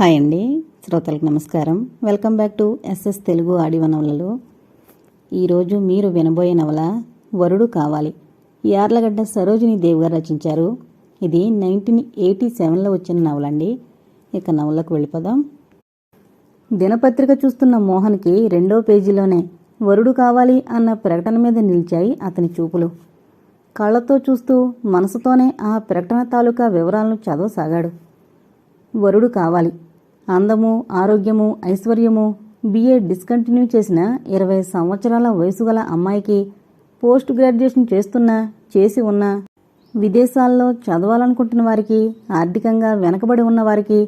Hi అండి. శ్రోతలకు నమస్కారం. Welcome back to SS Telugu audio నవలలు. ఈరోజు మీరు వినబోయే నవల వరుడు కావాలి. యార్లగడ్డ సరోజిని దేవ్ గారు రచించారు. ఇది నైన్టీన్ ఎయిటీ సెవెన్లో వచ్చిన నవలండి. ఇక నవలకు వెళ్ళిపోదాం. దినపత్రిక చూస్తున్న మోహన్కి రెండో పేజీలోనే వరుడు కావాలి అన్న ప్రకటన మీద నిలిచాయి అతని చూపులు. కళ్ళతో చూస్తూ మనసుతోనే ఆ ప్రకటన తాలూకా వివరాలను చదవసాగాడు. వరుడు కావాలి. అందము ఆరోగ్యము ఐశ్వర్యము బీఏ డిస్కంటిన్యూ చేసిన ఇరవై సంవత్సరాల వయసు గల అమ్మాయికి పోస్ట్ గ్రాడ్యుయేషన్ చేస్తున్నా చేసి ఉన్నా విదేశాల్లో చదవాలనుకుంటున్న వారికి ఆర్థికంగా వెనకబడి ఉన్న వారికి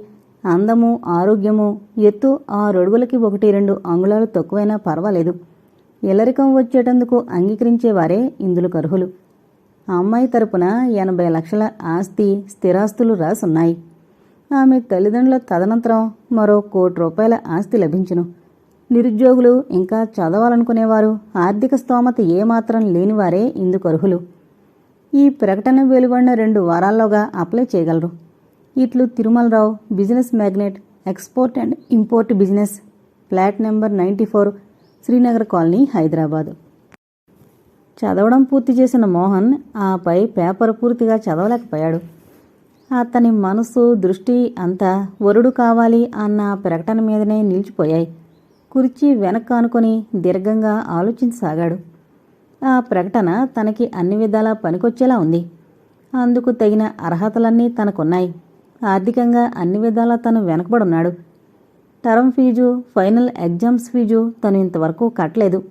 అందము ఆరోగ్యము ఎత్తు ఆరు అడుగులకి ఒకటి రెండు అంగుళాలు తక్కువైనా పర్వాలేదు. ఇల్లరికం వచ్చేటందుకు అంగీకరించేవారే ఇందులో అర్హులు. అమ్మాయి తరపున ఎనభై లక్షల ఆస్తి స్థిరాస్తులు రాసున్నాయి. ఆమె తల్లిదండ్రుల తదనంతరం మరో కోటి రూపాయల ఆస్తి లభించును. నిరుద్యోగులు ఇంకా చదవాలనుకునేవారు ఆర్థిక స్తోమత ఏమాత్రం లేనివారే ఇందుకు అర్హులు. ఈ ప్రకటన వెలువడిన రెండు వారాల్లోగా అప్లై చేయగలరు. ఇట్లు Tirumalarao business magnet export and import business flat number ninety four Srinagar colony Hyderabad. చదవడం పూర్తి చేసిన మోహన్ ఆపై పేపర్ పూర్తిగా చదవలేకపోయాడు. అతని మనసు దృష్టి అంతా వరుడు కావాలి అన్న ప్రకటన మీదనే నిలిచిపోయాయి. కుర్చీ వెనక్కు అనుకుని దీర్ఘంగా ఆలోచించసాగాడు. ఆ ప్రకటన తనకి అన్ని విధాలా పనికొచ్చేలా ఉంది. అందుకు తగిన అర్హతలన్నీ తనకున్నాయి. ఆర్థికంగా అన్ని విధాలా తను వెనకబడున్నాడు. Term fee final exams fee తను ఇంతవరకు కట్టలేదు.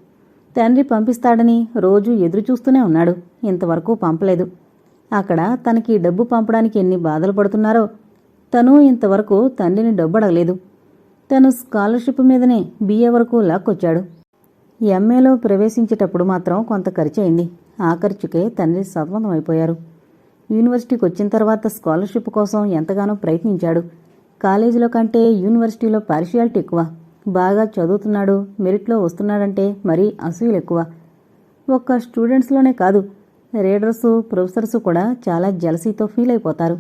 తండ్రి పంపిస్తాడని రోజు ఎదురు చూస్తూనే ఉన్నాడు. ఇంతవరకు పంపలేదు. అక్కడ తనకి డబ్బు పంపడానికి ఎన్ని బాధలు పడుతున్నారో. తను ఇంతవరకు తండ్రిని డబ్బు అడగలేదు తను స్కాలర్షిప్ మీదనే బిఏ వరకు లాక్కొచ్చాడు. ఎంఏలో ప్రవేశించేటప్పుడు మాత్రం కొంత ఖర్చు అయింది ఆ ఖర్చుకే తండ్రి అయిపోయారు యూనివర్సిటీకి వచ్చిన తర్వాత స్కాలర్షిప్ కోసం ఎంతగానో ప్రయత్నించాడు. కాలేజీలో కంటే యూనివర్సిటీలో పార్షియాలిటీ ఎక్కువ. బాగా చదువుతున్నాడు మెరిట్లో వస్తున్నాడంటే మరీ అసూయలు ఎక్కువ. ఒక్క స్టూడెంట్స్లోనే కాదు రీడర్సు ప్రొఫెసర్స్ కూడా చాలా జలసీతో ఫీల్ అయిపోతారు.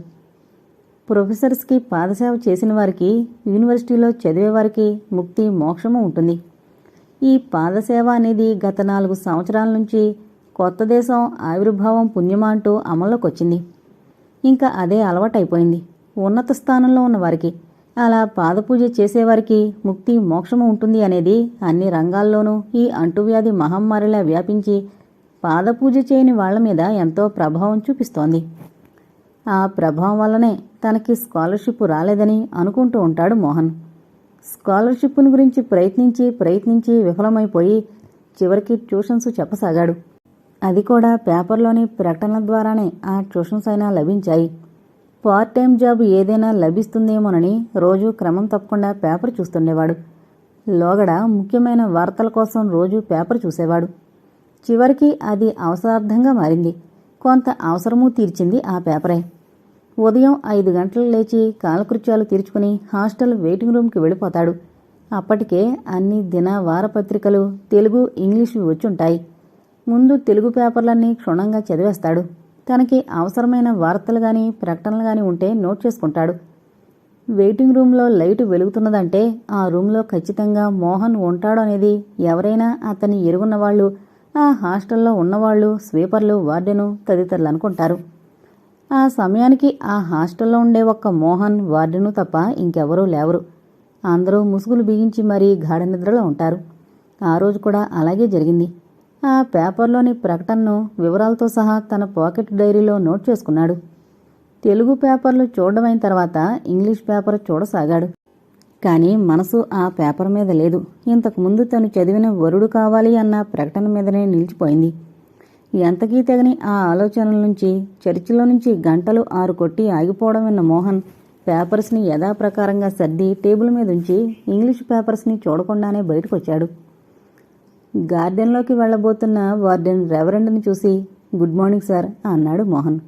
ప్రొఫెసర్స్కి పాదసేవ చేసిన వారికి యూనివర్సిటీలో చదివే వారికి ముక్తి మోక్షము ఉంటుంది. ఈ పాదసేవ అనేది గత నాలుగు సంవత్సరాల నుంచి కొత్త దేశం ఆవిర్భావం పుణ్యమా అంటూ అమల్లోకి వచ్చింది ఇంకా అదే అలవాటైపోయింది. ఉన్నత స్థానంలో ఉన్న వారికి అలా పాదపూజ చేసేవారికి ముక్తి మోక్షము ఉంటుంది అనేది అన్ని రంగాల్లోనూ ఈ అంటువ్యాధి మహమ్మారిలా వ్యాపించి పాదపూజ చేయని వాళ్ళ మీద ఎంతో ప్రభావం చూపిస్తోంది. ఆ ప్రభావం వల్లనే తనకి స్కాలర్షిప్ రాలేదని అనుకుంటూ ఉంటాడు మోహన్. స్కాలర్షిప్ను గురించి ప్రయత్నించి ప్రయత్నించి విఫలమైపోయి చివరికి ట్యూషన్స్ చెప్పసాగాడు. అది కూడా పేపర్లోని ప్రకటనల ద్వారానే ఆ ట్యూషన్స్ అయినా లభించాయి. పార్ట్ టైం జాబ్ ఏదైనా లభిస్తుందేమోనని రోజు క్రమం తప్పకుండా పేపర్ చూస్తుండేవాడు. లోగడ ముఖ్యమైన వార్తల కోసం రోజు పేపర్ చూసేవాడు. చివరికి అది అవసరార్థంగా మారింది. కొంత అవసరము తీర్చింది ఆ పేపరే. ఉదయం ఐదు గంటలు లేచి కాలకృత్యాలు తీర్చుకుని హాస్టల్ వెయిటింగ్ రూమ్కి వెళ్ళిపోతాడు. అప్పటికే అన్ని దిన వారపత్రికలు తెలుగు ఇంగ్లీషు వచ్చుంటాయి. ముందు తెలుగు పేపర్లన్నీ క్షుణ్ణంగా చదివేస్తాడు. తనకి అవసరమైన వార్తలు గాని ప్రకటనలు గాని ఉంటే నోట్ చేసుకుంటాడు. వెయిటింగ్ రూమ్లో లైటు వెలుగుతున్నదంటే ఆ రూమ్లో ఖచ్చితంగా మోహన్ ఉంటాడు అనేది ఎవరైనా అతన్ని ఎరుగున్న వాళ్ళు ఆ హాస్టల్లో ఉన్నవాళ్ళు స్వీపర్లు వార్డెను తదితరులు అనుకుంటారు. ఆ సమయానికి ఆ హాస్టల్లో ఉండే ఒక్క మోహన్ వార్డెను తప్ప ఇంకెవరూ లేవరు. అందరూ ముసుగులు బిగించి మరీ గాఢ నిద్రలో ఉంటారు. ఆ రోజు కూడా అలాగే జరిగింది. ఆ పేపర్లోని ప్రకటనను వివరాలతో సహా తన పాకెట్ డైరీలో నోట్ చేసుకున్నాడు. తెలుగు పేపర్లు చూడడమైన తర్వాత ఇంగ్లీష్ పేపర్ చూడసాగాడు. కానీ మనసు ఆ పేపర్ మీద లేదు. ఇంతకుముందు తను చదివిన వరుడు కావాలి అన్న ప్రకటన మీదనే నిలిచిపోయింది. ఎంతకీ తెగని ఆ ఆలోచనల నుంచి చర్చిలో నుంచి గంటలు ఆరు కొట్టి ఆగిపోవడం విన్న మోహన్ పేపర్స్ని యథాప్రకారంగా సర్ది టేబుల్ మీద ఉంచి ఇంగ్లీష్ పేపర్స్ని చూడకుండానే బయటకొచ్చాడు. గార్డెన్లోకి వెళ్ళబోతున్న వార్డెన్ రెవరెండ్ని చూసి గుడ్ మార్నింగ్ సార్ అన్నాడు Mohan.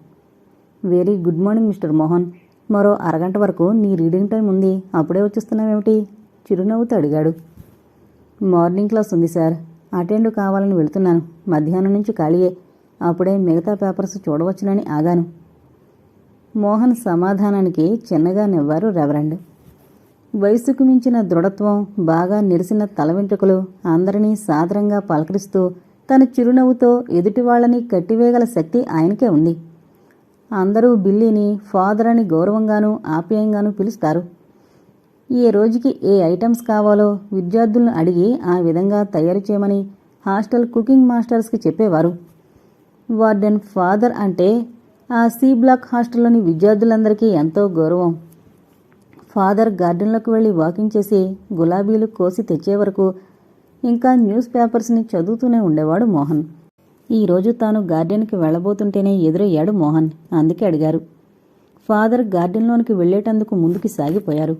Very good morning mister Mohan. మరో అరగంట వరకు నీ రీడింగ్ టైం ఉంది. అప్పుడే వచ్చేస్తున్నావేమిటి? చిరునవ్వుతో అడిగాడు. మార్నింగ్ క్లాస్ ఉంది సార్. అటెండ్ కావాలని వెళుతున్నాను. మధ్యాహ్నం నుంచి ఖాళీయే. అప్పుడే మిగతా పేపర్స్ చూడవచ్చునని ఆగాను. మోహన్ సమాధానానికి చిన్నగా నవ్వారు రెవరెండ్. వయసుకు మించిన దృఢత్వం బాగా నిరిసిన తల వెంట్రుకలు అందరినీ సాదరంగా పలకరిస్తూ తన చిరునవ్వుతో ఎదుటి వాళ్ళని కట్టివేయగల శక్తి ఆయనకే ఉంది. అందరూ బిల్లీని ఫాదర్ అని గౌరవంగానూ ఆప్యాయంగానూ పిలుస్తారు. ఏ రోజుకి ఏ ఐటమ్స్ కావాలో విద్యార్థులను అడిగి ఆ విధంగా తయారు చేయమని హాస్టల్ కుకింగ్ మాస్టర్స్కి చెప్పేవారు. వార్డెన్ ఫాదర్ అంటే ఆ సి బ్లాక్ హాస్టల్లోని విద్యార్థులందరికీ ఎంతో గౌరవం. ఫాదర్ గార్డెన్లోకి వెళ్ళి వాకింగ్ చేసి గులాబీలు కోసి తెచ్చే వరకు ఇంకా న్యూస్ పేపర్స్ని చదువుతూనే ఉండేవాడు మోహన్. ఈరోజు తాను గార్డెన్కి వెళ్ళబోతుంటేనే ఎదురయ్యాడు మోహన్. అందుకే అడిగారు. ఫాదర్ గార్డెన్లోనికి వెళ్ళేటందుకు ముందుకి సాగిపోయారు.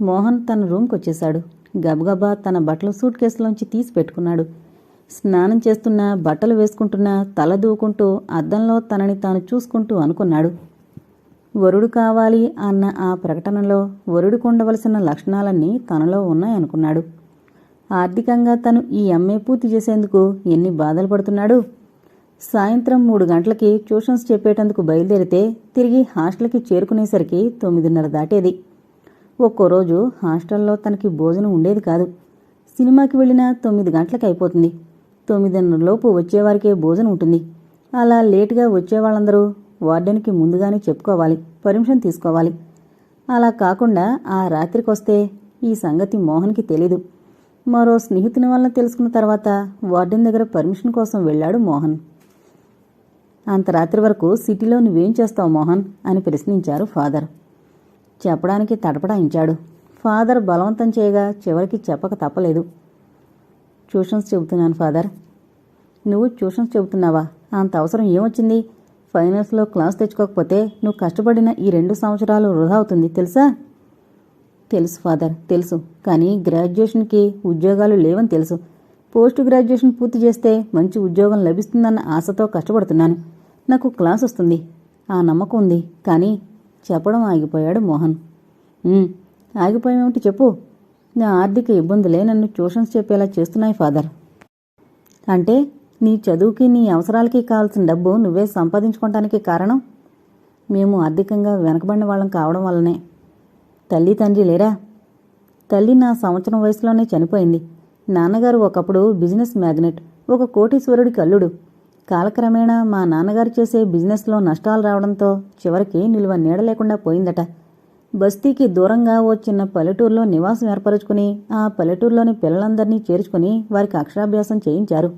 మోహన్ తన రూమ్కి వచ్చేశాడు గబగబా తన బట్టలు సూట్ కేసులోంచి తీసి పెట్టుకున్నాడు. స్నానం చేస్తున్నా బట్టలు వేసుకుంటున్నా తల దూకుంటూ అద్దంలో తనని తాను చూసుకుంటూ అనుకున్నాడు. వరుడు కావాలి అన్న ఆ ప్రకటనలో వరుడు ఉండవలసిన లక్షణాలన్నీ తనలో ఉన్నాయనుకున్నాడు. ఆర్థికంగా తను ఈ ఎంఏ పూర్తి చేసేందుకు ఎన్ని బాధలు పడుతున్నాడు? సాయంత్రం మూడు గంటలకి ట్యూషన్స్ చెప్పేటందుకు బయలుదేరితే తిరిగి హాస్టల్కి చేరుకునేసరికి తొమ్మిదిన్నర దాటేది. ఒక్కో రోజు హాస్టల్లో తనకి భోజనం ఉండేది కాదు. సినిమాకి వెళ్ళినా తొమ్మిది గంటలకు అయిపోతుంది. తొమ్మిదిన్నర లోపు వచ్చేవారికే భోజనం ఉంటుంది. అలా లేటుగా వచ్చేవాళ్ళందరూ వార్డెన్కి ముందుగానే చెప్పుకోవాలి పర్మిషన్ తీసుకోవాలి. అలా కాకుండా ఆ రాత్రికొస్తే ఈ సంగతి మోహన్కి తెలీదు. మరో స్నేహితుని వలన తెలుసుకున్న తర్వాత వార్డెన్ దగ్గర పర్మిషన్ కోసం వెళ్ళాడు మోహన్. అంత రాత్రి వరకు సిటీలో నువ్వేం చేస్తావు మోహన్? అని ప్రశ్నించారు ఫాదర్. చెప్పడానికి తడపడాయించాడు. ఫాదర్ బలవంతం చేయగా చివరికి చెప్పక తప్పలేదు. ట్యూషన్స్ చెబుతున్నాను ఫాదర్. నువ్వు ట్యూషన్స్ చెబుతున్నావా? అంత అవసరం ఏమొచ్చింది? ఫైనల్స్లో క్లాస్ తెచ్చుకోకపోతే నువ్వు కష్టపడిన ఈ రెండు సంవత్సరాలు వృధా అవుతుంది తెలుసా? తెలుసు ఫాదర్ తెలుసు. కానీ గ్రాడ్యుయేషన్కి ఉద్యోగాలు లేవని తెలుసు. పోస్ట్ గ్రాడ్యుయేషన్ పూర్తి చేస్తే మంచి ఉద్యోగం లభిస్తుందన్న ఆశతో కష్టపడుతున్నాను. నాకు క్లాస్ వస్తుంది. ఆ నమ్మకం ఉంది. కానీ చెప్పడం ఆగిపోయాడు మోహన్. ఆగిపోయామేమిటి చెప్పు. నా ఆర్థిక ఇబ్బందులే నన్ను ట్యూషన్స్ చెప్పేలా చేస్తున్నాయి ఫాదర్ అంటే నీ చదువుకి నీ అవసరాలకి కావాల్సిన డబ్బు నువ్వే సంపాదించుకోవటానికి కారణం? మేము ఆర్థికంగా వెనకబడిన వాళ్ళం కావడం వల్లనే. తల్లి తండ్రి లేరా? తల్లి నా సంవత్సరం వయసులోనే చనిపోయింది. నాన్నగారు ఒకప్పుడు బిజినెస్ మ్యాగ్నెట్ ఒక కోటీశ్వరుడి కల్లుడు. కాలక్రమేణా మా నాన్నగారు చేసే బిజినెస్లో నష్టాలు రావడంతో చివరికి నిలువ నీడ లేకుండా పోయిందట. బస్తీకి దూరంగా ఓ చిన్న పల్లెటూరులో నివాసం ఏర్పరచుకుని ఆ పల్లెటూరులోని పిల్లలందరినీ చేర్చుకుని వారికి అక్షరాభ్యాసం చేయించారు.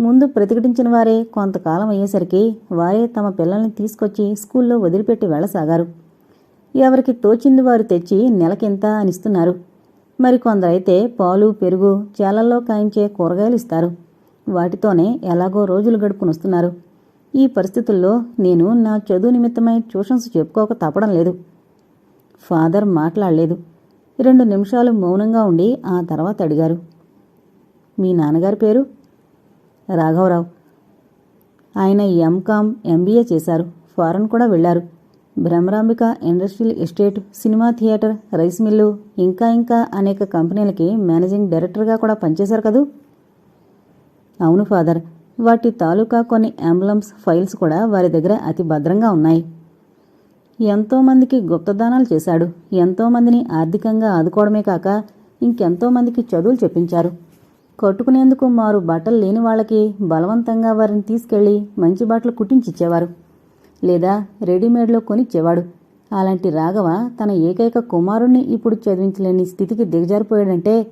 ముందు ప్రతిఘటించిన వారే కొంతకాలం అయ్యేసరికి వారే తమ పిల్లల్ని తీసుకొచ్చి స్కూల్లో వదిలిపెట్టి వెళ్ళసాగారు. ఎవరికి తోచింది వారు తెచ్చి నెలకింత అనిస్తున్నారు మరి కొందరైతే పాలు పెరుగు చేలల్లో కాయించే కూరగాయలు ఇస్తారు. వాటితోనే ఎలాగో రోజులు గడుపునొస్తున్నారు ఈ పరిస్థితుల్లో నేను నా చదువు నిమిత్తమై ట్యూషన్స్ చెప్పుకోక తప్పడం లేదు. ఫాదర్ మాట్లాడలేదు. రెండు నిమిషాలు మౌనంగా ఉండి ఆ తర్వాత అడిగారు. మీ నాన్నగారి పేరు? రాఘవరావు. ఆయన ఎంకామ్ ఎంబీఏ చేశారు. ఫారెన్ కూడా వెళ్ళారు. Bhramarambika industrial estate cinema theatre rice mill ఇంకా ఇంకా అనేక కంపెనీలకి మేనేజింగ్ డైరెక్టర్గా కూడా పనిచేశారు కదూ? అవును ఫాదర్. వాటి తాలూకా కొన్ని అంబులెన్స్ ఫైల్స్ కూడా వారి దగ్గర అతి భద్రంగా ఉన్నాయి. ఎంతోమందికి గుప్తదానాలు చేశాడు. ఎంతో మందిని ఆర్థికంగా ఆదుకోవడమే కాక ఇంకెంతోమందికి చదువులు చెప్పించారు. కట్టుకునేందుకు మారు బట్టలు లేని వాళ్ళకి బలవంతంగా వారిని తీసుకెళ్ళి మంచి బట్టలు కుట్టించిచ్చేవారు లేదా రెడీమేడ్లో కొనిచ్చేవాడు. అలాంటి రాఘవ తన ఏకైక కుమారుణ్ణి ఇప్పుడు చదివించలేని స్థితికి దిగజారిపోయాడంటే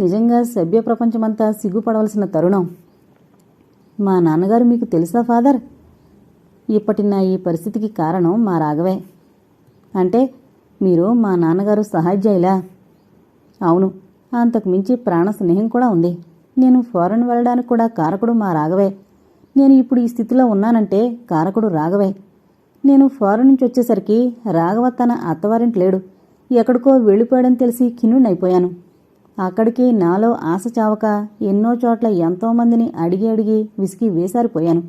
నిజంగా సభ్య ప్రపంచమంతా సిగ్గుపడవలసిన తరుణం. మా నాన్నగారు మీకు తెలుసా ఫాదర్? ఇప్పటి నా ఈ పరిస్థితికి కారణం మా రాఘవే. అంటే మీరు మా నాన్నగారు సహాధ్యాయులా అవును అంతకు మించి ప్రాణ స్నేహం కూడా ఉంది. నేను ఫారెన్ వెళ్ళడానికి కూడా కారకుడు మా రాఘవే. నేను ఇప్పుడు ఈ స్థితిలో ఉన్నానంటే కారకుడు రాఘవే. నేను ఫారెన్ నుంచి వచ్చేసరికి రాఘవ తన అత్తవారింటి లేడు. ఎక్కడికో వెళ్ళిపోయాడని తెలిసి ఖిన్నుడైపోయాను. అక్కడికి నాలో ఆశ చావక ఎన్నో చోట్ల ఎంతోమందిని అడిగి అడిగి విసిగి వేసారిపోయాను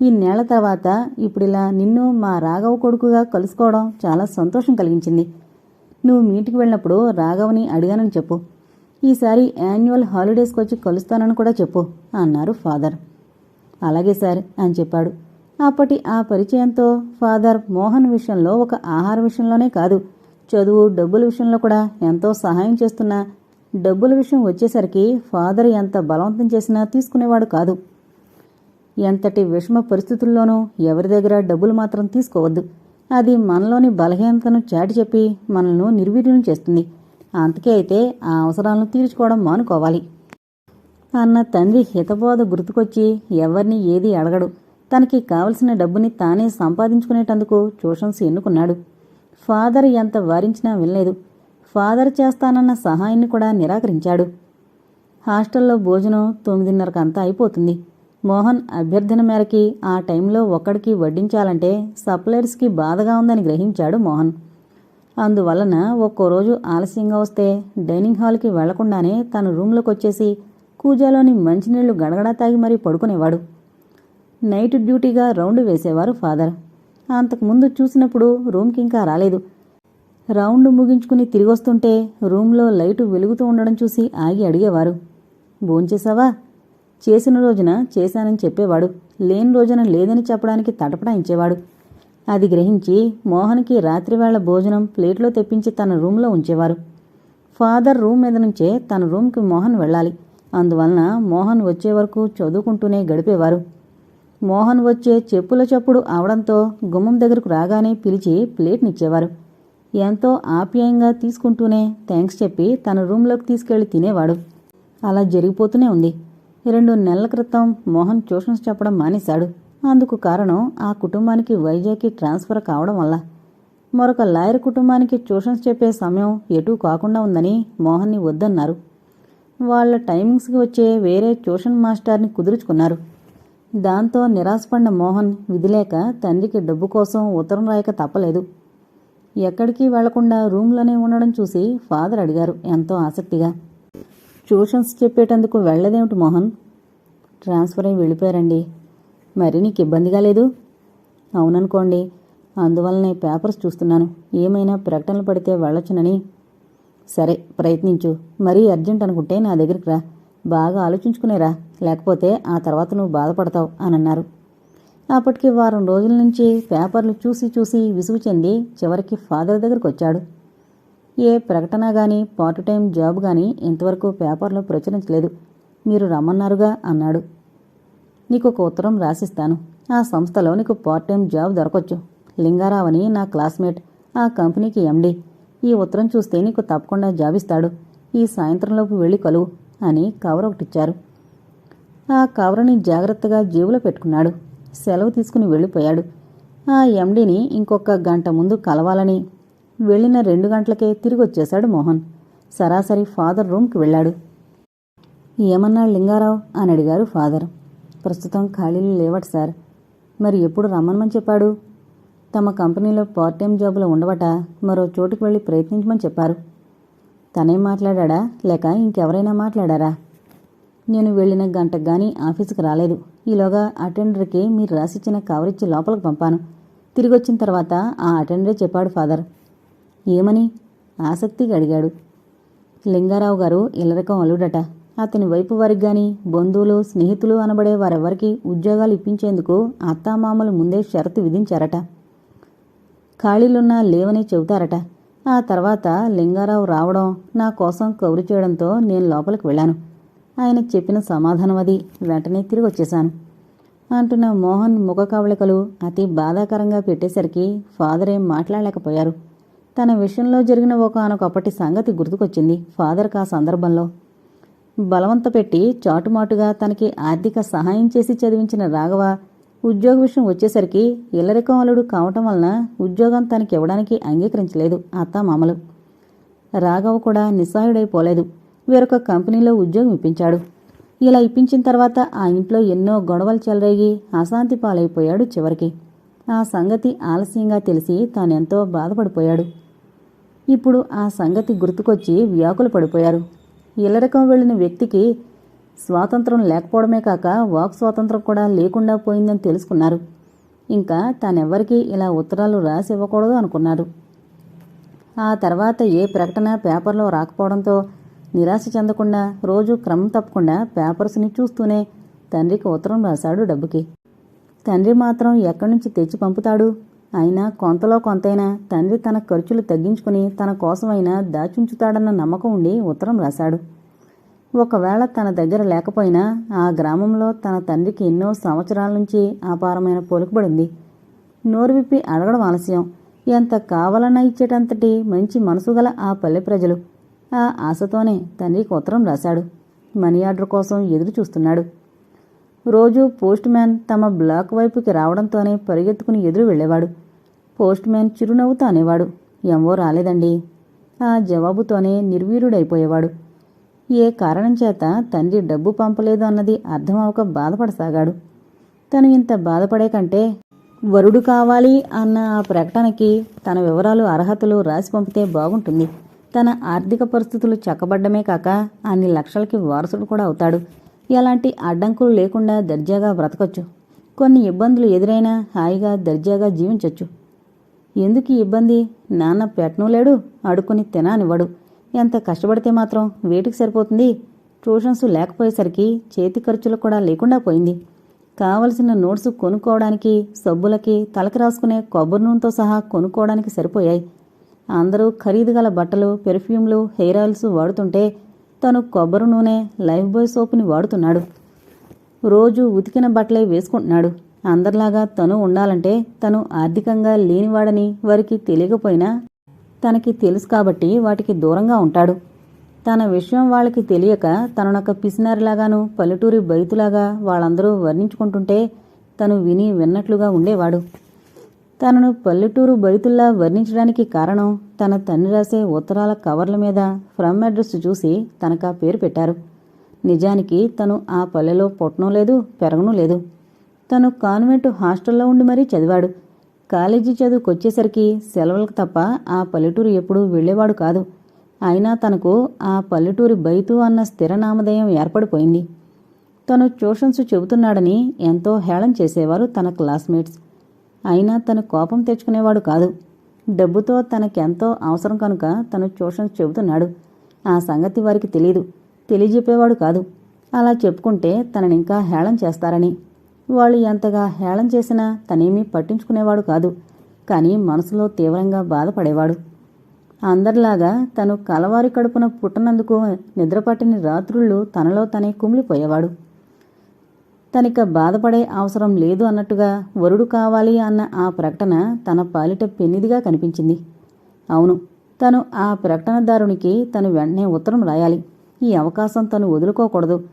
ఈ నెల తర్వాత ఇప్పుడిలా నిన్ను మా రాఘవ కొడుకుగా కలుసుకోవడం చాలా సంతోషం కలిగించింది. నువ్వు మీటికి వెళ్ళినప్పుడు రాఘవని అడిగానని చెప్పు. ఈసారి యాన్యువల్ హాలిడేస్కి వచ్చి కలుస్తానని కూడా చెప్పు అన్నారు ఫాదర్. అలాగే సార్ అని చెప్పాడు. అప్పటి ఆ పరిచయంతో ఫాదర్ మోహన్ విషయంలో ఒక ఆహార విషయంలోనే కాదు చదువు డబ్బుల విషయంలో కూడా ఎంతో సహాయం చేస్తున్నా డబ్బుల విషయం వచ్చేసరికి ఫాదర్ ఎంత బలవంతం చేసినా తీసుకునేవాడు కాదు. ఎంతటి విషమ పరిస్థితుల్లోనూ ఎవరి దగ్గర డబ్బులు మాత్రం తీసుకోవద్దు. అది మనలోని బలహీనతను చాటి చెప్పి మనల్ని నిర్వీర్యం చేస్తుంది. అందుకే అయితే ఆ అవసరాలను తీర్చుకోవడం మానుకోవాలి. అన్న తండ్రి హితబోధ గుర్తుకొచ్చి ఎవరిని ఏది అడగడు. తనకి కావలసిన డబ్బుని తానే సంపాదించుకునేటందుకు ట్యూషన్స్ ఎన్నుకున్నాడు. ఫాదర్ ఎంత వారించినా వినలేదు. ఫాదర్ చేస్తానన్న సహాయాన్ని కూడా నిరాకరించాడు. హాస్టల్లో భోజనం తొమ్మిదిన్నరకు అంతా అయిపోతుంది. మోహన్ అభ్యర్థన మేరకి ఆ టైంలో ఒక్కడికి వడ్డించాలంటే సప్లయర్స్కి బాధగా ఉందని గ్రహించాడు మోహన్. అందువలన ఒక్కో రోజు ఆలస్యంగా వస్తే డైనింగ్ హాల్కి వెళ్ళకుండానే తన రూమ్లోకి వచ్చేసి కూజాలోని మంచినీళ్ళు గడగడా తాగి మరీ పడుకునేవాడు. నైట్ డ్యూటీగా రౌండ్ వేసేవారు ఫాదర్. అంతకుముందు చూసినప్పుడు రూమ్కి ఇంకా రాలేదు. రౌండ్ ముగించుకుని తిరిగొస్తుంటే రూమ్లో లైటు వెలుగుతూ ఉండడం చూసి ఆగి అడిగేవారు. భోంచేశావా? చేసిన రోజున చేశానని చెప్పేవాడు. లేని రోజున లేదని చెప్పడానికి తటపటాయించేవాడు అది గ్రహించి మోహన్కి రాత్రివేళ భోజనం ప్లేట్లో తెప్పించి తన రూమ్లో ఉంచేవారు. ఫాదర్ రూమ్ మీద నుంచే తన రూమ్కి మోహన్ వెళ్ళాలి. అందువలన మోహన్ వచ్చే వరకు చదువుకుంటూనే గడిపేవారు. మోహన్ వచ్చే చెప్పుల చప్పుడు అవడంతో గుమ్మం దగ్గరకు రాగానే పిలిచి ప్లేట్నిచ్చేవారు. ఎంతో ఆప్యాయంగా తీసుకుంటూనే థ్యాంక్స్ చెప్పి తన రూంలోకి తీసుకెళ్ళి తినేవాడు. అలా జరిగిపోతూనే ఉంది. రెండు నెలల క్రితం మోహన్ ట్యూషన్స్ చెప్పడం మానేశాడు. అందుకు కారణం ఆ కుటుంబానికి వైజాగ్కి ట్రాన్స్ఫర్ కావడం వల్ల. మరొక లాయర్ కుటుంబానికి ట్యూషన్స్ చెప్పే సమయం ఎటూ కాకుండా ఉందని మోహన్ని వద్దన్నారు. వాళ్ళ టైమింగ్స్కి వచ్చే వేరే ట్యూషన్ మాస్టర్ని కుదుర్చుకున్నారు. దాంతో నిరాశపడిన మోహన్ విధిలేక తండ్రికి డబ్బు కోసం ఉత్తరం రాయక తప్పలేదు. ఎక్కడికి వెళ్ళకుండా రూమ్లోనే ఉండడం చూసి ఫాదర్ అడిగారు ఎంతో ఆసక్తిగా. ట్యూషన్స్ చెప్పేటందుకు వెళ్ళదేమిటి మోహన్? ట్రాన్స్ఫర్ అయి వెళ్ళిపోయారండి. మరి నీకు ఇబ్బందిగా లేదు? అవుననుకోండి అందువల్లనే పేపర్స్ చూస్తున్నాను. ఏమైనా ప్రకటనలు పడితే వెళ్ళొచ్చునని. సరే ప్రయత్నించు. మరీ అర్జెంట్ అనుకుంటే నా దగ్గరికి రా. బాగా ఆలోచించుకునేరా. లేకపోతే ఆ తర్వాత నువ్వు బాధపడతావు అని అన్నారు అప్పటికి వారం రోజుల నుంచి పేపర్లు చూసి చూసి విసుగు చెంది చివరికి ఫాదర్ దగ్గరికి వచ్చాడు. ఏ ప్రకటన కానీ పార్ట్ టైం జాబ్ కానీ ఇంతవరకు పేపర్లో ప్రచురించలేదు. మీరు రమ్మన్నారుగా అన్నాడు. నీకు ఒక ఉత్తరం రాసిస్తాను. ఆ సంస్థలో నీకు పార్ట్ టైం జాబ్ దొరకొచ్చు. లింగారావు అని నా క్లాస్మేట్. ఆ కంపెనీకి ఎండీ. ఈ ఉత్తరం చూస్తే నీకు తప్పకుండా జాబిస్తాడు ఈ సాయంత్రంలోపు వెళ్ళి కలువు అని కవర్ ఒకటిచ్చారు. ఆ కవర్ని జాగ్రత్తగా జేబులో పెట్టుకున్నాడు. సెలవు తీసుకుని వెళ్ళిపోయాడు. ఆ ఎండీని ఇంకొక గంట ముందు కలవాలని వెళ్ళిన రెండు గంటలకే తిరిగి వచ్చేశాడు మోహన్. సరాసరి ఫాదర్ రూమ్కి వెళ్ళాడు. ఏమన్నాడు లింగారావు? అని అడిగారు ఫాదర్. ప్రస్తుతం ఖాళీలు లేవట సార్. మరి ఎప్పుడు రమ్మనమని చెప్పాడు? తమ కంపెనీలో పార్ట్ టైం జాబులో ఉండవట మరో చోటుకు వెళ్ళి ప్రయత్నించమని చెప్పారు. తనేం మాట్లాడా లేక ఇంకెవరైనా మాట్లాడారా? నేను వెళ్ళిన గంటకు గానీ ఆఫీసుకు రాలేదు. ఈలోగా అటెండర్కి మీరు రాసిచ్చిన కవర్ ఇచ్చి లోపలికి పంపాను. తిరిగి వచ్చిన తర్వాత ఆ అటెండరే చెప్పాడు ఫాదర్. ఏమని? ఆసక్తిగా అడిగాడు. లింగారావు గారు ఇల్లరకం అల్లుడట. అతని వైపు వారికి గాని బంధువులు స్నేహితులు అనబడే వారెవరికి ఉద్యోగాలు ఇప్పించేందుకు అత్తామామలు ముందే షరతు విధించారట. ఖాళీలున్నా లేవని చెబుతారట. ఆ తర్వాత లింగారావు రావడం నా కోసం కౌరు చేయడంతో నేను లోపలికి వెళ్ళాను. ఆయన చెప్పిన సమాధానం అది. వెంటనే తిరిగి వచ్చేశాను అంటున్న మోహన్ ముఖ కవళికలు అతి బాధాకరంగా పెట్టేసరికి ఫాదర్ ఏం మాట్లాడలేకపోయారు. తన విషయంలో జరిగిన ఒకనొకప్పటి సంగతి గుర్తుకొచ్చింది ఫాదర్కి ఆ సందర్భంలో. బలవంత పెట్టి చాటుమాటుగా తనకి ఆర్థిక సహాయం చేసి చదివించిన రాఘవ ఉద్యోగ విషయం వచ్చేసరికి ఇల్లరికం అల్లుడు కావటం వలన ఉద్యోగం తనకి ఇవ్వడానికి అంగీకరించలేదు అత్తామామలు. రాఘవ కూడా నిస్సహాయుడైపోలేదు. వేరొక కంపెనీలో ఉద్యోగం ఇప్పించాడు. ఇలా ఇప్పించిన తర్వాత ఆ ఇంట్లో ఎన్నో గొడవలు చెలరేగి అశాంతి పాలైపోయాడు చివరికి. ఆ సంగతి ఆలస్యంగా తెలిసి తానెంతో బాధపడిపోయాడు. ఇప్పుడు ఆ సంగతి గుర్తుకొచ్చి వ్యాకులు పడిపోయారు. ఇల్లరకం వెళ్ళిన వ్యక్తికి స్వాతంత్రం లేకపోవడమే కాక వాక్ స్వాతంత్రం కూడా లేకుండా పోయిందని తెలుసుకున్నారు. ఇంకా తానెవ్వరికీ ఇలా ఉత్తరాలు రాసి ఇవ్వకూడదు అనుకున్నారు. ఆ తర్వాత ఏ ప్రకటన పేపర్లో రాకపోవడంతో నిరాశ చెందకుండా రోజు క్రమం తప్పకుండా పేపర్స్ని చూస్తూనే తండ్రికి ఉత్తరం రాశాడు డబ్బుకి. తండ్రి మాత్రం ఎక్కడి నుంచి తెచ్చి పంపుతాడు? అయినా కొంతలో కొంతైనా తండ్రి తన ఖర్చులు తగ్గించుకుని తన కోసమైనా దాచుంచుతాడన్న నమ్మకం ఉండి ఉత్తరం రాశాడు. ఒకవేళ తన దగ్గర లేకపోయినా ఆ గ్రామంలో తన తండ్రికి ఎన్నో సంవత్సరాల నుంచి అపారమైన పొలుకుబడింది. నోరు విప్పి అడగడం ఆలస్యం. ఎంత కావాలన్నా ఇచ్చేటంతటి మంచి మనసు గల ఆ పల్లె ప్రజలు. ఆ ఆశతోనే తండ్రికి ఉత్తరం రాశాడు. మనీ ఆర్డర్ కోసం ఎదురు చూస్తున్నాడు. రోజు పోస్ట్ మ్యాన్ తమ బ్లాక్ వైపుకి రావడంతోనే పరిగెత్తుకుని ఎదురు వెళ్ళేవాడు. పోస్ట్ మ్యాన్ చిరునవ్వుతో అనేవాడు ఎంవో రాలేదండి. ఆ జవాబుతోనే నిర్వీర్యుడైపోయేవాడు ఏ కారణం చేత తండ్రి డబ్బు పంపలేదు అన్నది అర్థమవక బాధపడసాగాడు. తను ఇంత బాధపడే కంటే వరుడు కావాలి అన్న ఆ ప్రకటనకి తన వివరాలు అర్హతలు రాసి పంపితే బాగుంటుంది. తన ఆర్థిక పరిస్థితులు చక్కబడ్డమే కాక అన్ని లక్షలకి వారసుడు కూడా అవుతాడు. ఎలాంటి అడ్డంకులు లేకుండా దర్జాగా బ్రతకొచ్చు. కొన్ని ఇబ్బందులు ఎదురైనా హాయిగా దర్జాగా జీవించవచ్చు ఎందుకు ఇబ్బంది? నాన్న పెట్టను లేడు అడుకుని తినానివ్వడు. ఎంత కష్టపడితే మాత్రం వేటికి సరిపోతుంది? ట్యూషన్స్ లేకపోయేసరికి చేతి ఖర్చులు కూడా లేకుండా పోయింది. కావలసిన నోట్స్ కొనుక్కోవడానికి సబ్బులకి తలకి రాసుకునే కొబ్బరి నూనెతో సహా కొనుక్కోవడానికి సరిపోయాయి. అందరూ ఖరీదు గల బట్టలు పెర్ఫ్యూమ్లు హెయిర్ ఆయిల్స్ వాడుతుంటే తను కొబ్బరి నూనె లైఫ్ బాయ్ సోపుని వాడుతున్నాడు. రోజు ఉతికిన బట్టలే వేసుకుంటున్నాడు. అందరిలాగా తను ఉండాలంటే తను ఆర్థికంగా లేనివాడని వారికి తెలియకపోయినా తనకి తెలుసు కాబట్టి వాటికి దూరంగా ఉంటాడు. తన విషయం వాళ్ళకి తెలియక తననొక పిసినారిలాగాను పల్లెటూరి బయతులాగా వాళ్ళందరూ వర్ణించుకుంటుంటే తను విని విన్నట్లుగా ఉండేవాడు. తనను పల్లెటూరు బయతుల్లా వర్ణించడానికి కారణం తన తండ్రి రాసే ఉత్తరాల కవర్ల మీద ఫ్రమ్ అడ్రస్ చూసి తనకా పేరు పెట్టారు. నిజానికి తను ఆ పల్లెలో పుట్టడం లేదు పెరగను లేదు. తను కాన్వెంట్ హాస్టల్లో ఉండి మరీ చదివాడు. కాలేజీ చదువుకొచ్చేసరికి సెలవులకు తప్ప ఆ పల్లెటూరు ఎప్పుడూ వెళ్ళేవాడు కాదు. అయినా తనకు ఆ పల్లెటూరి బైతు అన్న స్థిర నామధేయం ఏర్పడిపోయింది. తను ట్యూషన్స్ చెబుతున్నాడని ఎంతో హేళం చేసేవారు తన క్లాస్మేట్స్. అయినా తను కోపం తెచ్చుకునేవాడు కాదు. డబ్బుతో తనకెంతో అవసరం కనుక తను ట్యూషన్స్ చెబుతున్నాడు. ఆ సంగతి వారికి తెలియదు తెలియజెప్పేవాడు కాదు. అలా చెప్పుకుంటే తననింకా హేళం చేస్తారని. వాళ్ళు ఎంతగా హేళం చేసినా తనేమీ పట్టించుకునేవాడు కాదు. కానీ మనసులో తీవ్రంగా బాధపడేవాడు. అందరిలాగా తను కలవారి కడుపున పుట్టనందుకు నిద్రపట్టిన రాత్రుళ్ళు తనలో తనే కుమిలిపోయేవాడు. తనిక బాధపడే అవసరం లేదు అన్నట్టుగా వరుడు కావాలి అన్న ఆ ప్రకటన తన పాలిట పెన్నిదిగా కనిపించింది. అవును తను ఆ ప్రకటనదారునికి తను వెంటనే ఉత్తరం రాయాలి. ఈ అవకాశం తను వదులుకోకూడదు.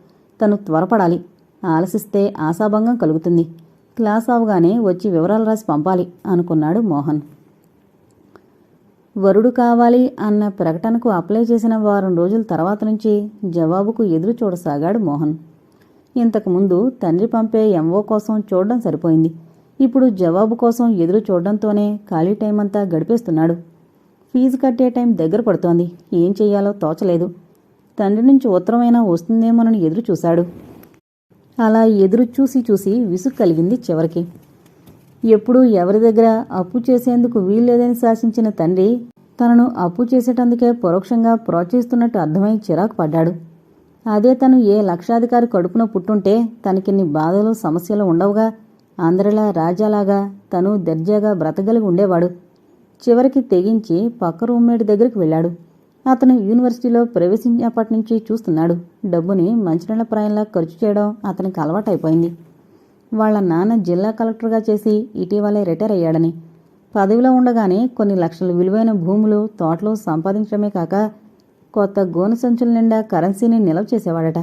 తను త్వరపడాలి. ఆలసిస్తే ఆశాభంగం కలుగుతుంది. క్లాస్ అవగానే వచ్చి వివరాలు రాసి పంపాలి అనుకున్నాడు మోహన్. వరుడు కావాలి అన్న ప్రకటనకు అప్లై చేసిన వారం రోజుల తర్వాత నుంచి జవాబుకు ఎదురు చూడసాగాడు మోహన్. ఇంతకుముందు తండ్రి పంపే ఎంఓ కోసం చూడడం సరిపోయింది. ఇప్పుడు జవాబు కోసం ఎదురు చూడడంతోనే ఖాళీ టైం అంతా గడిపేస్తున్నాడు. ఫీజు కట్టే టైం దగ్గర పడుతోంది. ఏం చెయ్యాలో తోచలేదు. తండ్రి నుంచి ఉత్తరమైనా వస్తుందేమోనని ఎదురు చూశాడు. అలా ఎదురు చూసి చూసి విసుగు కలిగింది చివరికి. ఎప్పుడూ ఎవరి దగ్గర అప్పు చేసేందుకు వీల్లేదని శాసించిన తండ్రి తనను అప్పు చేసేటందుకే పరోక్షంగా ప్రోత్సహిస్తున్నట్టు అర్థమై చిరాకు పడ్డాడు. అదే తను ఏ లక్షాధికారి కడుపున పుట్టుంటే తనకిన్ని బాధలు సమస్యలు ఉండవుగా. అందరిలా రాజాలాగా తను దర్జాగా బ్రతగలిగి ఉండేవాడు. చివరికి తెగించి పక్క రూమ్మేట్ దగ్గరికి వెళ్ళాడు. అతను యూనివర్సిటీలో ప్రవేశించినప్పటి నుంచి చూస్తున్నాడు. డబ్బుని మంచినీళ్ళ ప్రాయంలా ఖర్చు చేయడం అతనికి అలవాటైపోయింది. వాళ్ళ నాన్న జిల్లా కలెక్టర్గా చేసి ఇటీవలే రిటైర్ అయ్యాడని. పదవిలో ఉండగానే కొన్ని లక్షల విలువైన భూములు తోటలు సంపాదించడమే కాక కొత్త గోను సంచుల నిండా కరెన్సీని నిల్వ చేసేవాడట.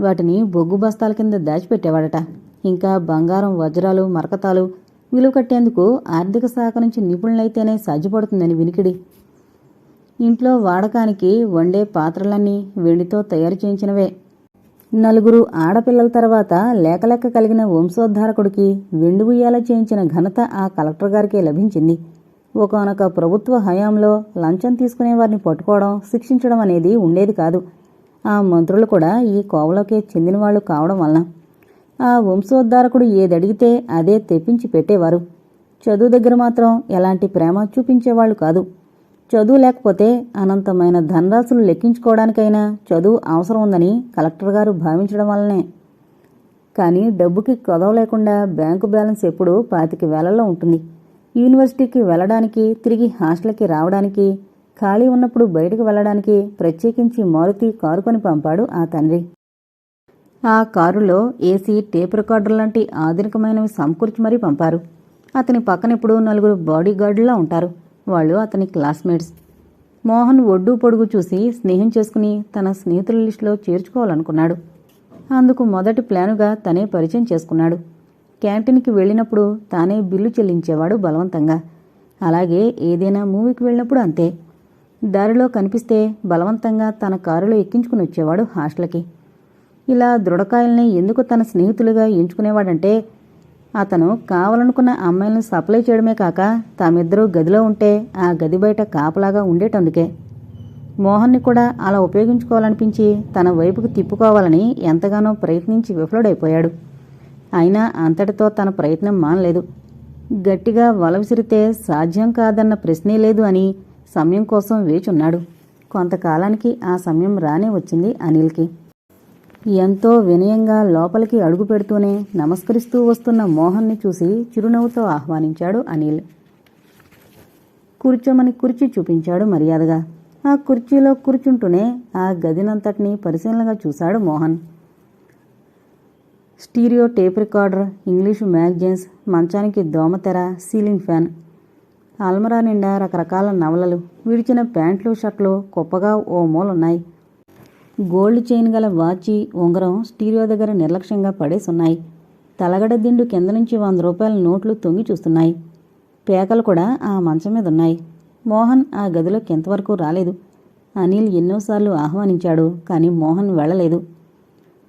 వాటిని బొగ్గు బస్తాల కింద దాచిపెట్టేవాడట. ఇంకా బంగారం వజ్రాలు మరకతాలు విలువ కట్టేందుకు ఆర్థిక శాఖ నుంచి నిపుణులైతేనే సాధ్యపడుతుందని వినికిడి. ఇంట్లో వాడకానికి వండే పాత్రలన్నీ వెండితో తయారు చేయించినవే. నలుగురు ఆడపిల్లల తర్వాత లేకలెక్క కలిగిన వంశోద్ధారకుడికి వెండి ఉయ్యాల చేయించిన ఘనత ఆ కలెక్టర్ గారికే లభించింది. ఒకనొక ప్రభుత్వ హయాంలో లంచం తీసుకునే వారిని పట్టుకోవడం శిక్షించడం అనేది ఉండేది కాదు. ఆ మంత్రులు కూడా ఈ కోవలోకే చెందినవాళ్ళు కావడం వలన. ఆ వంశోద్ధారకుడు ఏదడిగితే అదే తెప్పించి పెట్టేవారు. చదువు దగ్గర మాత్రం ఎలాంటి ప్రేమ చూపించేవాళ్ళు కాదు. చదువు లేకపోతే అనంతమైన ధనరాశులు లెక్కించుకోవడానికైనా చదువు అవసరం ఉందని కలెక్టర్ గారు భావించడం వల్లనే. కానీ డబ్బుకి కొదవ లేకుండా బ్యాంకు బ్యాలెన్స్ ఎప్పుడూ పాతిక వేలల్లో ఉంటుంది. యూనివర్సిటీకి వెళ్ళడానికి తిరిగి హాస్టల్కి రావడానికి ఖాళీ ఉన్నప్పుడు బయటకు వెళ్ళడానికి ప్రత్యేకించి మారుతి కారు కొని పంపాడు ఆ తండ్రి. ఆ కారులో ఏసీ టేప్ రికార్డర్ లాంటి ఆధునికమైనవి సమకూర్చి మరీ పంపారు. అతని పక్కన ఇప్పుడు నలుగురు బాడీగార్డులా ఉంటారు. వాళ్ళు అతని క్లాస్మేట్స్. మోహన్ ఒడ్డు పొడుగు చూసి స్నేహం చేసుకుని తన స్నేహితుల లిస్టులో చేర్చుకోవాలనుకున్నాడు. అందుకు మొదటి ప్లానుగా తనే పరిచయం చేసుకున్నాడు. క్యాంటీన్కి వెళ్ళినప్పుడు తానే బిల్లు చెల్లించేవాడు బలవంతంగా. అలాగే ఏదైనా మూవీకి వెళ్ళినప్పుడు అంతే. దారిలో కనిపిస్తే బలవంతంగా తన కారులో ఎక్కించుకుని వచ్చేవాడు హాస్టల్కి. ఇలా దృఢకాయల్ని ఎందుకు తన స్నేహితులుగా ఎంచుకునేవాడంటే అతను కావాలనుకున్న అమ్మాయిలను సప్లై చేయడమే కాక తామిద్దరూ గదిలో ఉంటే ఆ గది బయట కాపలాగా ఉండేటందుకే. మోహన్ని కూడా అలా ఉపయోగించుకోవాలనిపించి తన వైపుకు తిప్పుకోవాలని ఎంతగానో ప్రయత్నించి విఫలుడైపోయాడు. అయినా అంతటితో తన ప్రయత్నం మానలేదు. గట్టిగా వల విసిరితే సాధ్యం కాదన్న ప్రశ్నే లేదు అని సమయం కోసం వేచున్నాడు కొంతకాలానికి ఆ సమయం రానే వచ్చింది అనిల్కి. ఎంతో వినయంగా లోపలికి అడుగు పెడుతూనే నమస్కరిస్తూ వస్తున్న మోహన్ని చూసి చిరునవ్వుతో ఆహ్వానించాడు అనిల్. కూర్చోమని కుర్చీ చూపించాడు మర్యాదగా. ఆ కుర్చీలో కూర్చుంటూనే ఆ గదినంతటినీ పరిశీలనగా చూశాడు Mohan. Stereo tape recorder English magazines మంచానికి దోమతెర సీలింగ్ ఫ్యాన్ అల్మరా నిండా రకరకాల నవలలు విడిచిన ప్యాంట్లు షర్ట్లు కుప్పగా ఓ మూలున్నాయి. గోల్డ్ చైన్ గల వాచి ఉంగరం స్టీరియో దగ్గర నిర్లక్ష్యంగా పడేసున్నాయి. తలగడ దిండు కింద నుంచి వంద రూపాయల నోట్లు తొంగి చూస్తున్నాయి. పేకలు కూడా ఆ మంచం మీద ఉన్నాయి. మోహన్ ఆ గదిలోకి ఎంతవరకు రాలేదు. అనిల్ ఎన్నోసార్లు ఆహ్వానించాడు కానీ మోహన్ వెళ్ళలేదు.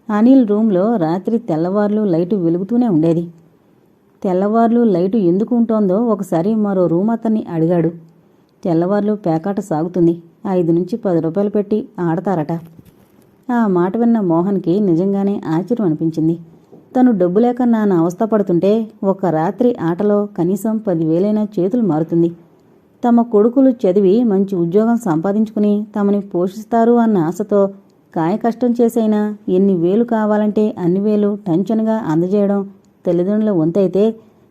అనిల్ రూంలో రాత్రి తెల్లవార్లు లైటు వెలుగుతూనే ఉండేది. తెల్లవార్లు లైటు ఎందుకు ఉంటోందో ఒకసారి మరో రూమ్ అతన్ని అడిగాడు. తెల్లవార్లు పేకాట సాగుతుంది. ఐదు నుంచి పది రూపాయలు పెట్టి ఆడతారట. ఆ మాట విన్న మోహన్కి నిజంగానే ఆశ్చర్యం అనిపించింది. తను డబ్బు లేక నాన్న అవస్థ పడుతుంటే ఒక రాత్రి ఆటలో కనీసం పదివేలైనా చేతులు మారుతుంది. తమ కొడుకులు చదివి మంచి ఉద్యోగం సంపాదించుకుని తమని పోషిస్తారు అన్న ఆశతో కాయకష్టం చేసైనా ఎన్ని వేలు కావాలంటే అన్ని వేలు టెన్షన్గా అందజేయడం తల్లిదండ్రుల వంతైతే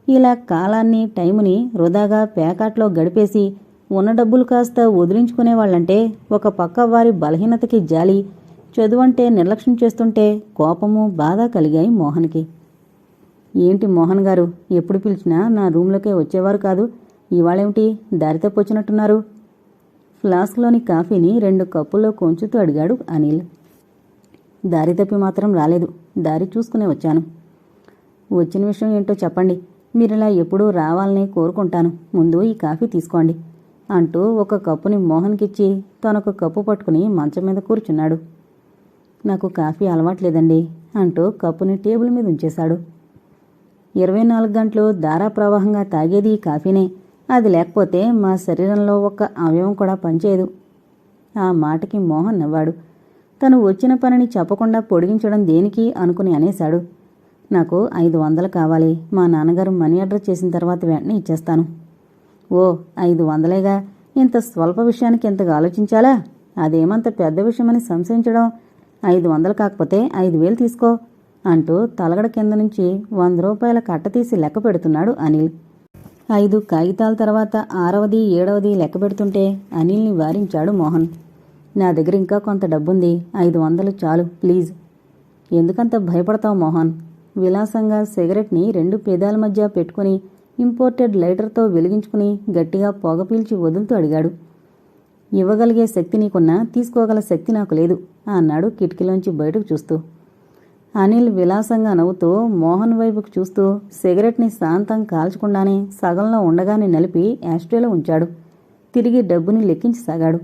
ఇలా కాలాన్ని టైముని వృధాగా పేకాట్లో గడిపేసి ఉన్న డబ్బులు కాస్త వదిలించుకునేవాళ్ళంటే ఒక పక్క వారి బలహీనతకి జాలి చదువంటే నిర్లక్ష్యం చేస్తుంటే కోపము బాధ కలిగాయి మోహన్కి. ఏంటి మోహన్ గారు ఎప్పుడు పిలిచినా నా రూంలోకే వచ్చేవారు కాదు. ఇవాళేమిటి దారి తప్పొచ్చినట్టున్నారు ఫ్లాస్క్లోని కాఫీని రెండు కప్పుల్లో కొంచుతూ అడిగాడు అనిల్. దారి తప్పి మాత్రం రాలేదు. దారి చూసుకునే వచ్చాను. వచ్చిన విషయం ఏంటో చెప్పండి. మీరిలా ఎప్పుడూ రావాలని కోరుకుంటాను. ముందు ఈ కాఫీ తీసుకోండి అంటూ ఒక కప్పుని మోహన్కిచ్చి తనొక కప్పు పట్టుకుని మంచం మీద కూర్చున్నాడు. నాకు కాఫీ అలవాట్లేదండి అంటూ కప్పుని టేబుల్ మీద ఉంచేశాడు. ఇరవై నాలుగు గంటలు ధారా ప్రవాహంగా తాగేది ఈ కాఫీనే. అది లేకపోతే మా శరీరంలో ఒక్క అవయవం కూడా పనిచేయదు. ఆ మాటకి మోహన్ నవ్వాడు. తను వచ్చిన పనిని చెప్పకుండా పొడిగించడం దేనికి అనుకుని అనేశాడు. నాకు ఐదు వందలు కావాలి. మా నాన్నగారు మనీ ఆర్డర్ చేసిన తర్వాత వెంటనే ఇచ్చేస్తాను. ఓ ఐదు వందలేగా. ఇంత స్వల్ప విషయానికి ఇంతగా ఆలోచించాలా? అదేమంత పెద్ద విషయమని సంశయించడం ఐదు వందలు కాకపోతే ఐదు వేలు తీసుకో అంటూ తలగడ కింద నుంచి వంద రూపాయల కట్ట తీసి లెక్క పెడుతున్నాడు అనిల్. ఐదు కాగితాల తర్వాత ఆరవది ఏడవది లెక్క పెడుతుంటే అనిల్ని వారించాడు మోహన్. నా దగ్గర ఇంకా కొంత డబ్బుంది ఐదు వందలు చాలు ప్లీజ్. ఎందుకంత భయపడతావు మోహన్? విలాసంగా సిగరెట్ని రెండు పేదాల మధ్య పెట్టుకుని ఇంపోర్టెడ్ లైటర్తో వెలిగించుకుని గట్టిగా పొగ పీల్చి వదులుతూ అడిగాడు. ఇవ్వగలిగే శక్తి నీకున్నా తీసుకోగల శక్తి నాకు లేదు అన్నాడు కిటికీలోంచి బయటకు చూస్తూ. అనిల్ విలాసంగా నవ్వుతూ మోహన్ వైపుకు చూస్తూ సిగరెట్ని శాంతం కాల్చకుండానే సగంలో ఉండగానే నలిపి యాస్ట్రేలో ఉంచాడు. తిరిగి డబ్బుని లెక్కించి సాగాడు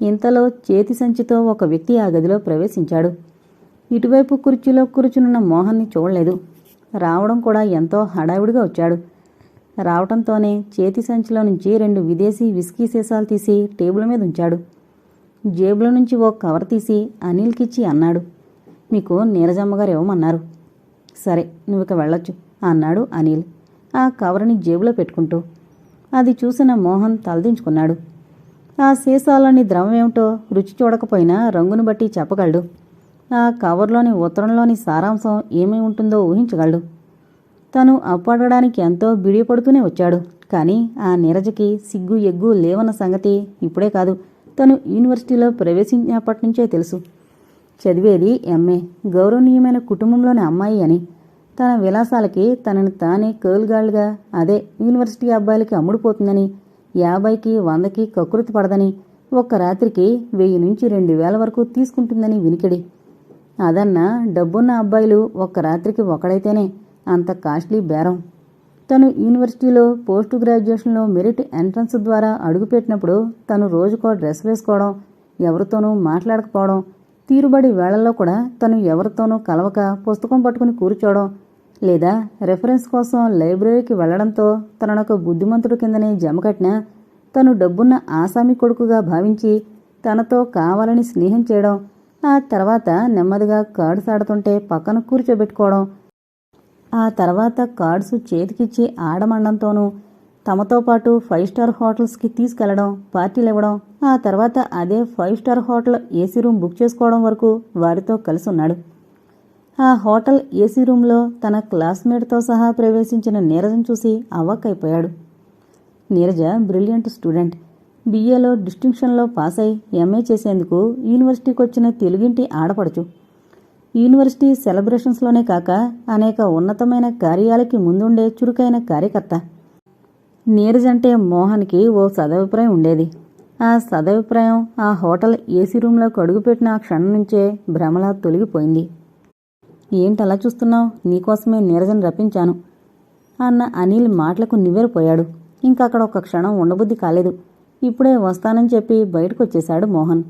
ఇంతలో చేతి సంచితో ఒక వ్యక్తి ఆ గదిలో ప్రవేశించాడు. ఇటువైపు కుర్చీలో కూర్చునున్న మోహన్ని చూడలేదు. రావడం కూడా ఎంతో హడావిడిగా వచ్చాడు. రావటంతోనే చేతి సంచిలో నుంచి రెండు విదేశీ విస్కీ సీసాలు తీసి టేబుల్ మీద ఉంచాడు. జేబులో నుంచి ఓ కవర్ తీసి అనిల్కిచ్చి అన్నాడు. మీకు నీరజమ్మగారు ఇవ్వమన్నారు. సరే నువ్వు ఇక వెళ్ళొచ్చు అన్నాడు అనిల్. ఆ కవర్ని జేబులో పెట్టుకుంటూ అది చూసిన మోహన్ తలదించుకున్నాడు. ఆ సీసాలోని ద్రవం ఏమిటో రుచి చూడకపోయినా రంగును బట్టి చెప్పగలడు. ఆ కవర్లోని ఉత్తరంలోని సారాంశం ఏమై ఉంటుందో ఊహించగలడు. తను అప్పడడానికి ఎంతో బిడియపడుతూనే వచ్చాడు. కానీ ఆ నీరజకి సిగ్గు ఎగ్గు లేవన్న సంగతి ఇప్పుడే కాదు. తను యూనివర్సిటీలో ప్రవేశించినప్పటి నుంచే తెలుసు. చదివేది ఎంఏ గౌరవనీయమైన కుటుంబంలోని అమ్మాయి అని. తన విలాసాలకి తనని తానే కేర్ల్గాళ్ళుగా అదే యూనివర్సిటీ అబ్బాయిలకి అమ్ముడుపోతుందని యాభైకి వందకి కకృతి పడదని ఒక్క రాత్రికి వెయ్యి నుంచి రెండు వేల వరకు తీసుకుంటుందని వినికిడి. అదన్నా డబ్బున్న అబ్బాయిలు ఒక్క రాత్రికి ఒకడైతేనే అంత కాస్ట్లీ బేరం. తను యూనివర్సిటీలో పోస్ట్ గ్రాడ్యుయేషన్లో మెరిట్ ఎంట్రన్స్ ద్వారా అడుగుపెట్టినప్పుడు తను రోజుకో డ్రెస్ వేసుకోవడం ఎవరితోనూ మాట్లాడకపోవడం తీరుబడి వేళల్లో కూడా తను ఎవరితోనూ కలవక పుస్తకం పట్టుకుని కూర్చోవడం లేదా రెఫరెన్స్ కోసం లైబ్రరీకి వెళ్ళడంతో తననొక బుద్ధిమంతుడు కిందనే జమకట్టిన తను డబ్బున్న ఆసామి కొడుకుగా భావించి తనతో కావాలని స్నేహం చేయడం ఆ తర్వాత నెమ్మదిగా కార్డ్స్ ఆడుతుంటే పక్కన కూర్చోబెట్టుకోవడం ఆ తర్వాత కార్డ్స్ చేతికిచ్చి ఆడమండంతోనూ తమతో పాటు ఫైవ్ స్టార్ హోటల్స్కి తీసుకెళ్ళడం పార్టీలు ఇవ్వడం ఆ తర్వాత అదే five star hotel AC room book చేసుకోవడం వరకు వారితో కలిసి ఉన్నాడు. ఆ హోటల్ ఏసీ రూమ్లో తన క్లాస్మేట్తో సహా ప్రవేశించిన నీరజను చూసి అవ్వక్కైపోయాడు. Neeraja brilliant student. బీఏలో డిస్టింక్షన్లో పాస్ అయి ఎంఏ చేసేందుకు యూనివర్సిటీకి వచ్చిన తెలుగింటి ఆడపడచు. యూనివర్సిటీ సెలబ్రేషన్స్లోనే కాక అనేక ఉన్నతమైన కార్యాలకి ముందుండే చురుకైన కార్యకర్త. నీరజ్ అంటే మోహన్కి ఓ సదభిప్రాయం ఉండేది. ఆ సదభిప్రాయం ఆ హోటల్ ఏసీ రూమ్లోకి అడుగుపెట్టిన ఆ క్షణం నుంచే భ్రమలా తొలగిపోయింది. ఏంటలా చూస్తున్నావు? నీకోసమే నీరజను రప్పించాను అన్న అనిల్ మాటలకు నివ్వెరపోయాడు. ఇంకా అక్కడ ఒక క్షణం ఉండబుద్ధి కాలేదు. ఇప్పుడే వస్తానని చెప్పి బయటకొచ్చేశాడు మోహన్.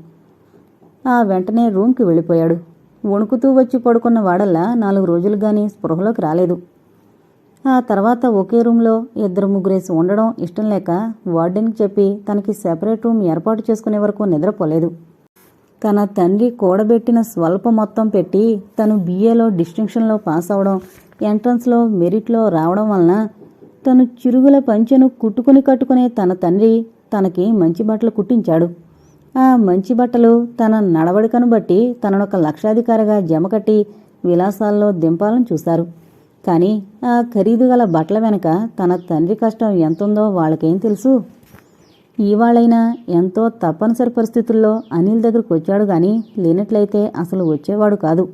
ఆ వెంటనే రూమ్కి వెళ్ళిపోయాడు. వణుకుతూ వచ్చి పడుకున్న వాడల్లా నాలుగు రోజులు గాని స్పృహలోకి రాలేదు. ఆ తర్వాత ఒకే రూమ్లో ఇద్దరు ముగ్గురేసి ఉండడం ఇష్టం లేక వార్డెన్కి చెప్పి తనకి సెపరేట్ రూమ్ ఏర్పాటు చేసుకునే వరకు నిద్రపోలేదు. తన తండ్రి కూడబెట్టిన స్వల్ప మొత్తం పెట్టి తను బీఏలో డిస్టింక్షన్లో పాస్ అవడం ఎంట్రన్స్లో మెరిట్లో రావడం వలన తను చిరుగుల పంచెను కుట్టుకుని కట్టుకునే తన తండ్రి తనకి మంచి బట్టలు కుట్టించాడు. ఆ మంచి బట్టలు తన నడవడికను బట్టి తననొక లక్షాధికారిగా జమకట్టి విలాసాల్లో దింపాలని చూశారు. కానీ ఆ ఖరీదు గల బట్టల వెనక తన తండ్రి కష్టం ఎంతుందో వాళ్ళకేం తెలుసు? ఇవాళైనా ఎంతో తప్పనిసరి పరిస్థితుల్లో అనిల్ దగ్గరకు వచ్చాడు గాని లేనట్లయితే అసలు వచ్చేవాడు కాదు.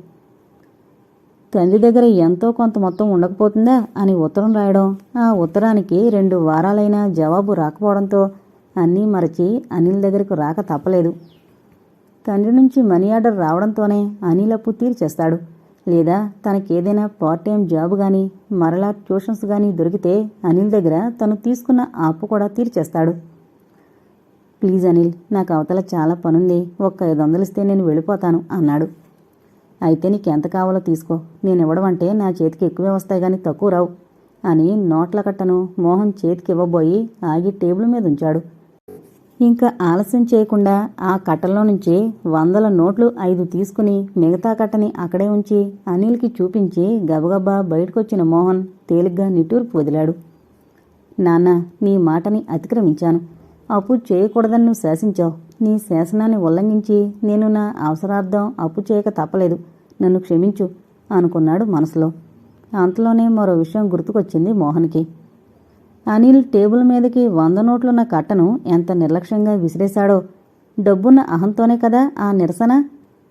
తండ్రి దగ్గర ఎంతో కొంత మొత్తం ఉండకపోతుందా అని ఉత్తరం రాయడం ఆ ఉత్తరానికి రెండు వారాలైనా జవాబు రాకపోవడంతో అన్నీ మరచి అనిల్ దగ్గరకు రాక తప్పలేదు. తండ్రి నుంచి మనీ ఆర్డర్ రావడంతోనే అనిల్ అప్పు తీర్చేస్తాడు. లేదా తనకేదైనా పార్ట్ టైం జాబ్ కానీ మరలా ట్యూషన్స్ కానీ దొరికితే అనిల్ దగ్గర తను తీసుకున్న ఆ అప్పు కూడా తీర్చేస్తాడు. ప్లీజ్ అనిల్ నాకు అవతల చాలా పనుంది. ఒక్క ఐదు వందలు ఇస్తే నేను వెళ్ళిపోతాను అన్నాడు. అయితే నీకెంత కావాలో తీసుకో. నేను ఇవ్వడమంటే నా చేతికి ఎక్కువే వస్తాయి కానీ తక్కువ రావు అని నోట్ల కట్టను మోహన్ చేతికి ఇవ్వబోయి ఆగి టేబుల్ మీద ఉంచాడు. ఇంకా ఆలస్యం చేయకుండా ఆ కట్టలో నుంచి వందల నోట్లు ఐదు తీసుకుని మిగతా కట్టని అక్కడే ఉంచి అనిల్కి చూపించి గబగబా బయటకొచ్చిన మోహన్ తేలిగ్గా నిట్టూర్పు వదిలాడు. నాన్న నీ మాటని అతిక్రమించాను. అప్పు చేయకూడదని నువ్వు శాసించావు. నీ శాసనాన్ని ఉల్లంఘించి నేను నా అవసరార్థం అప్పు చేయక తప్పలేదు. నన్ను క్షమించు అనుకున్నాడు మనసులో. అంతలోనే మరో విషయం గుర్తుకొచ్చింది మోహన్కి. అనిల్ టేబుల్ మీదకి వంద నోట్లున్న కట్టను ఎంత నిర్లక్ష్యంగా విసిరేశాడో. డబ్బున్న అహంతోనే కదా ఆ నిరసన?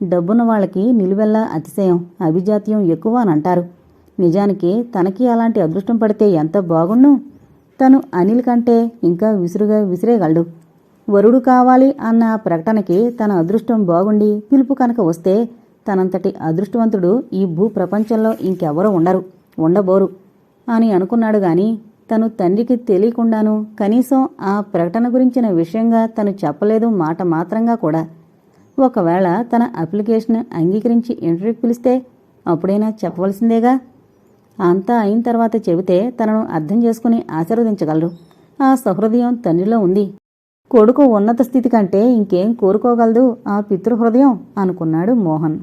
డబ్బున్న వాళ్ళకి నిలువెల్లా అతిశయం అభిజాత్యం ఎక్కువ అని అంటారు. నిజానికి తనకి అలాంటి అదృష్టం పడితే ఎంత బాగుండు? తను అనిల్ కంటే ఇంకా విసురుగా విసిరేయగలడు. వరుడు కావాలి అన్న ప్రకటనకి తన అదృష్టం బాగుండి పిలుపు కనుక వస్తే తనంతటి అదృష్టవంతుడు ఈ భూ ప్రపంచంలో ఇంకెవరూ ఉండరు ఉండబోరు అని అనుకున్నాడు గాని తను తండ్రికి తెలియకుండాను కనీసం ఆ ప్రకటన గురించిన విషయంగా తను చెప్పలేదు మాట మాత్రంగా కూడా. ఒకవేళ తన అప్లికేషన్ అంగీకరించి ఇంటర్వ్యూకి పిలిస్తే అప్పుడైనా చెప్పవలసిందేగా? అంతా అయిన తర్వాత చెబితే తనను అర్థం చేసుకుని ఆశీర్వదించగలరు. ఆ సహృదయం తండ్రిలో ఉంది. కొడుకు ఉన్నత స్థితి కంటే ఇంకేం కోరుకోగలదు ఆ పితృహృదయం? అనుకున్నాడు మోహన్.